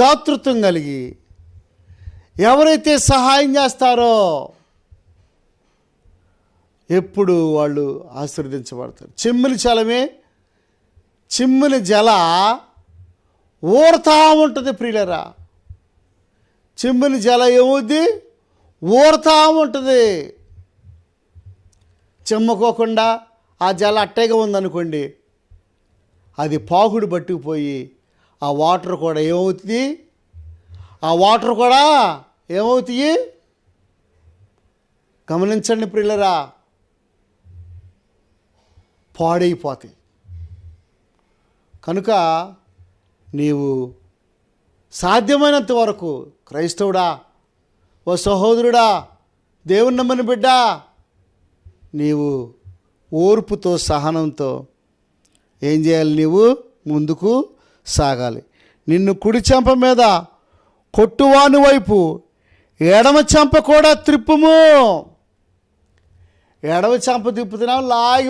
దాతృత్వం కలిగి ఎవరైతే సహాయం చేస్తారో ఎప్పుడు వాళ్ళు ఆశీర్వదించబడతారు. చిమ్మిలి చలమే చిమ్మిలి జల ఊరుతా ఉంటుంది ప్రియులరా. చిమ్మిలి జల ఏమవుద్ది ఊరుతా ఉంటుంది. చిమ్మకోకుండా ఆ జల అట్టేగా ఉందనుకోండి అది పాకుడు పట్టుకుపోయి ఆ వాటర్ కూడా ఏమవుతుంది? ఆ వాటర్ కూడా ఏమవుతాయి గమనించండి ప్రిల్లరా పాడైపోతాయి. కనుక నీవు సాధ్యమైనంత వరకు క్రైస్తవుడా ఓ సహోదరుడా దేవుని నమ్మని బిడ్డ నీవు ఓర్పుతో సహనంతో ఏం చేయాలి నీవు? ముందుకు సాగాలి. నిన్ను కుడి చెంప మీద కొట్టువాని వైపు ఎడమ చెంప కూడా త్రిప్పుము. ఎడమ చెంప తిప్పుతున్నావు లాగి